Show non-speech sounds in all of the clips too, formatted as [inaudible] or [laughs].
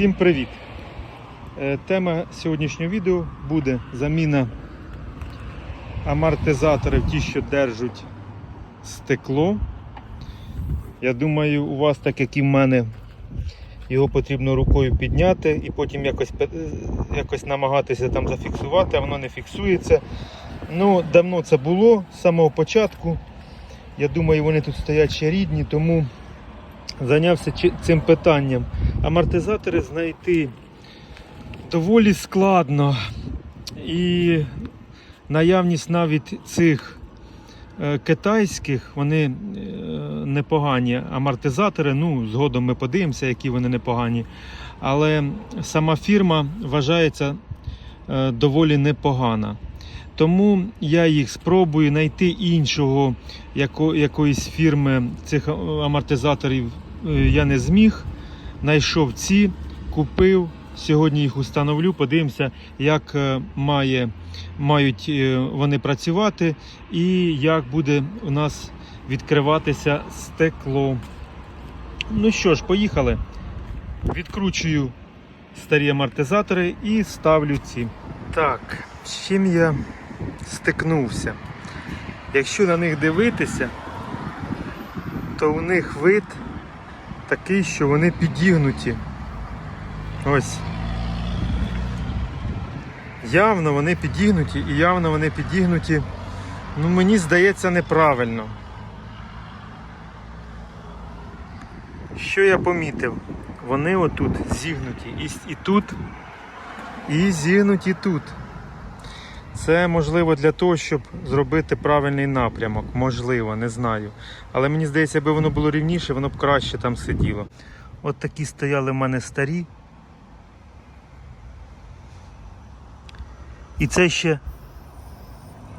Всім привіт! Е, Тема сьогоднішнього відео буде заміна амортизаторів, ті, що держать стекло. Я думаю, у вас, так як і в мене, його потрібно рукою підняти і потім якось, е, якось намагатися там зафіксувати, а воно не фіксується. Ну, давно це було з самого початку. Я думаю, вони тут стоять ще рідні, тому зайнявся цим питанням. Амортизатори знайти доволі складно. І наявність навіть цих е, китайських, вони е, непогані амортизатори. Ну, згодом ми подивимося, які вони непогані. Але сама фірма вважається е, доволі непогана. Тому я їх спробую знайти іншого яко, якоїсь фірми цих амортизаторів я не зміг. Знайшов ці, купив. Сьогодні їх установлю, подивимося, як е, має, мають е, вони працювати і як буде у нас відкриватися стекло. Ну що ж, поїхали. Відкручую старі амортизатори і ставлю ці. Так, з чим я стикнувся? Якщо на них дивитися, то у них вид такий, що вони підігнуті. Ось. Явно вони підігнуті і явно вони підігнуті, ну мені здається, неправильно. Що я помітив? Вони отут зігнуті і, і тут, і зігнуті тут. Це можливо для того, щоб зробити правильний напрямок. Можливо, не знаю. Але мені здається, якби воно було рівніше, воно б краще там сиділо. От такі стояли в мене старі. І це ще.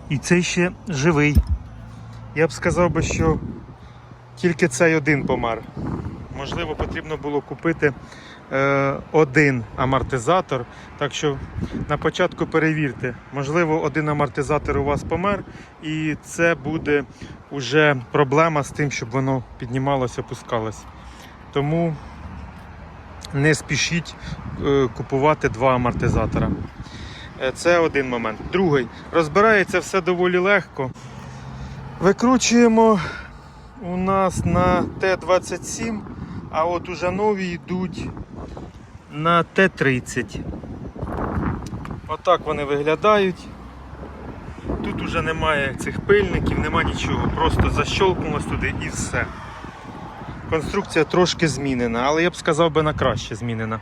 І це ще живий. Я б сказав би, що тільки цей один помер. Можливо, потрібно було купити один амортизатор. Так що на початку перевірте, можливо, один амортизатор у вас помер, і це буде вже проблема з тим, щоб воно піднімалося, опускалось. Тому не спішіть е, купувати два амортизатора. Е, Це один момент. Другий. Розбирається все доволі легко. Викручуємо у нас на Т-27, а от уже нові йдуть на Т-30. Отак вони виглядають. Тут уже немає цих пильників, нема нічого. Просто защолкнулось туди і все. Конструкція трошки змінена, але я б сказав би на краще змінена.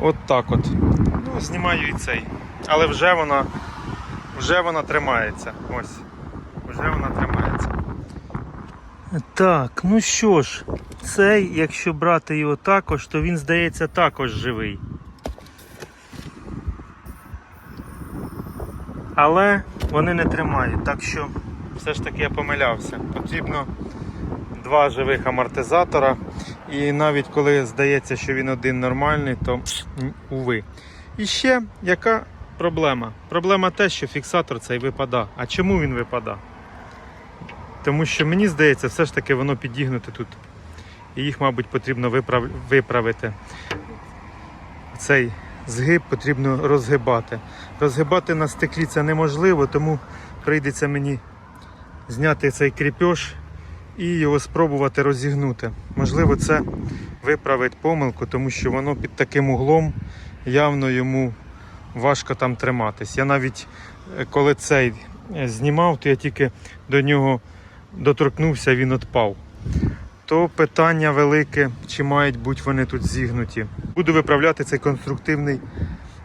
От так от. Ну, знімаю і цей. Але вже вона, вже вона тримається. Ось. Вже вона тримається. Так, ну що ж, цей, якщо брати його також, то він здається також живий. Але вони не тримають, так що все ж таки я помилявся. Потрібно два живих амортизатора. І навіть коли здається, що він один нормальний, то уви. І ще яка проблема? Проблема те, що фіксатор цей випада. А чому він випада? Тому що мені здається, все ж таки воно підігнуте тут. І їх, мабуть, потрібно виправ... виправити. Цей згиб потрібно розгибати. Розгибати на стеклі це неможливо, тому прийдеться мені зняти цей кріпеж і його спробувати розігнути. Можливо, це виправить помилку, тому що воно під таким углом явно йому важко там триматись. Я навіть е, коли цей е, знімав, то я тільки до нього доторкнувся, він відпав. То питання велике, чи мають бути вони тут зігнуті. Буду виправляти цей конструктивний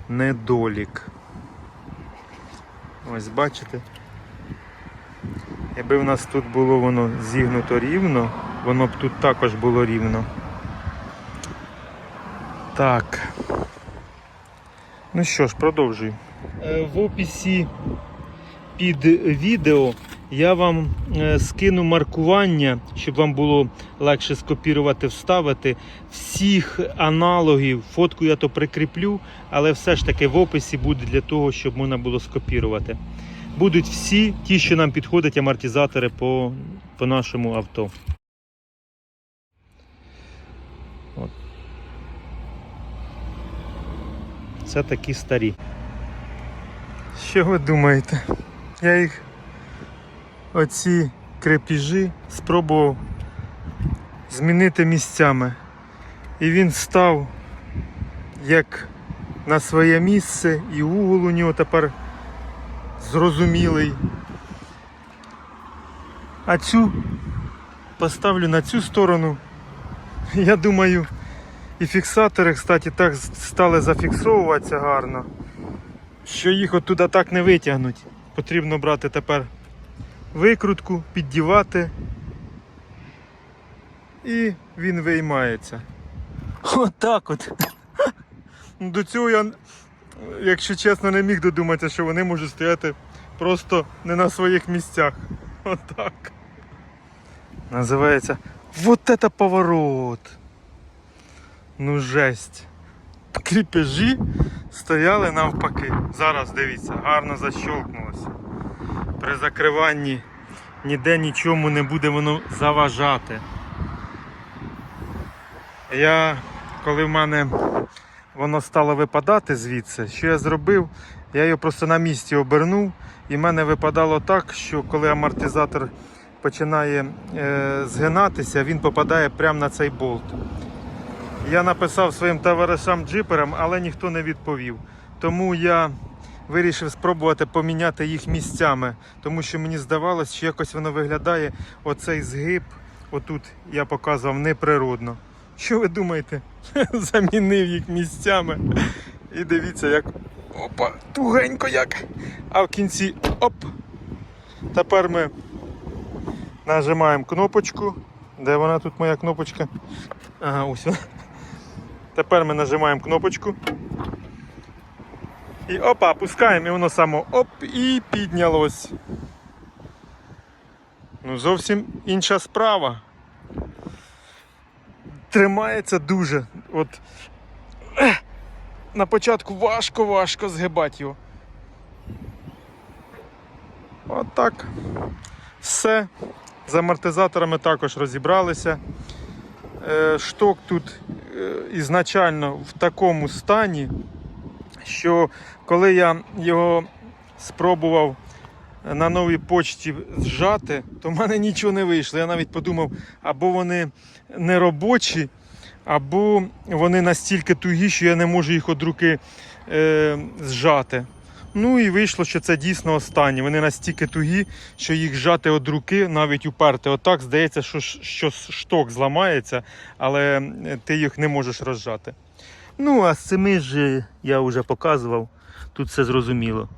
недолік. Ось бачите. Якби в нас тут було воно зігнуто рівно, воно б тут також було рівно. Так. Ну що ж, продовжую. Е, В описі під відео я вам е, скину маркування, щоб вам було легше скопірувати, вставити всіх аналогів. Фотку я то прикріплю, але все ж таки в описі буде для того, щоб можна було скопірувати. Будуть всі ті, що нам підходять, амортизатори по, по нашому авто. Це такі старі. Що ви думаєте? Я їх оці крепіжі спробував змінити місцями. І він став як на своє місце, і угол у нього тепер зрозумілий. А цю поставлю на цю сторону. Я думаю, і фіксатори, кстати, так стали зафіксовуватися гарно, що їх оттуда так не витягнуть. Потрібно брати тепер викрутку, піддівати. І він виймається. Отак от. Ну, До цього я, якщо чесно, не міг додуматися, що вони можуть стояти просто не на своїх місцях. Отак. Називається Вот это поворот. Ну жесть. Кріпежі стояли навпаки. Зараз дивіться, гарно защолкнулося. При закриванні ніде нічому не буде воно заважати. Я, коли в мене воно стало випадати звідси, що я зробив? Я його просто на місці обернув, і в мене випадало так, що коли амортизатор починає е, згинатися, він попадає прямо на цей болт. Я написав своїм товаришам джиперам, але ніхто не відповів. Тому я вирішив спробувати поміняти їх місцями, тому що мені здавалось, що якось воно виглядає оцей згиб. Отут я показував неприродно. Що ви думаєте? [laughs] Замінив їх місцями. І дивіться, як опа, тугенько як. А в кінці оп. Тепер ми нажимаємо кнопочку. Де вона тут моя кнопочка? Ага, ось вона. Тепер ми нажимаємо кнопочку. І опа, пускаємо і воно само оп і піднялось. Ну, зовсім інша справа. Тримається дуже. От на початку важко-важко згибати його. Отак. Все. З амортизаторами також розібралися. Е, Шток тут е, ізначально в такому стані, що коли я його спробував на новій почті зжати, то в мене нічого не вийшло. Я навіть подумав, або вони не робочі, або вони настільки тугі, що я не можу їх від руки е, зжати. Ну і вийшло, що це дійсно останні. Вони настільки тугі, що їх зжати від руки, навіть уперти. Отак здається, що, що шток зламається, але ти їх не можеш розжати. Ну, а з цими ж я вже показував. Тут все зрозуміло.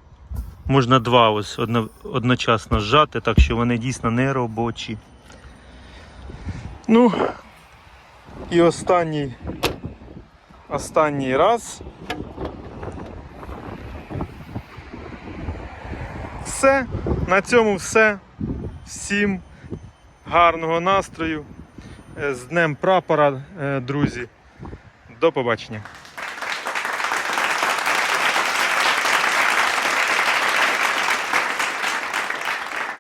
Можна два ось одно, одночасно зжати, так що вони дійсно не робочі. Ну, і останній, останній раз. Все, на цьому все. Всім гарного настрою. Е, З Днем прапора, е, друзі. До побачення.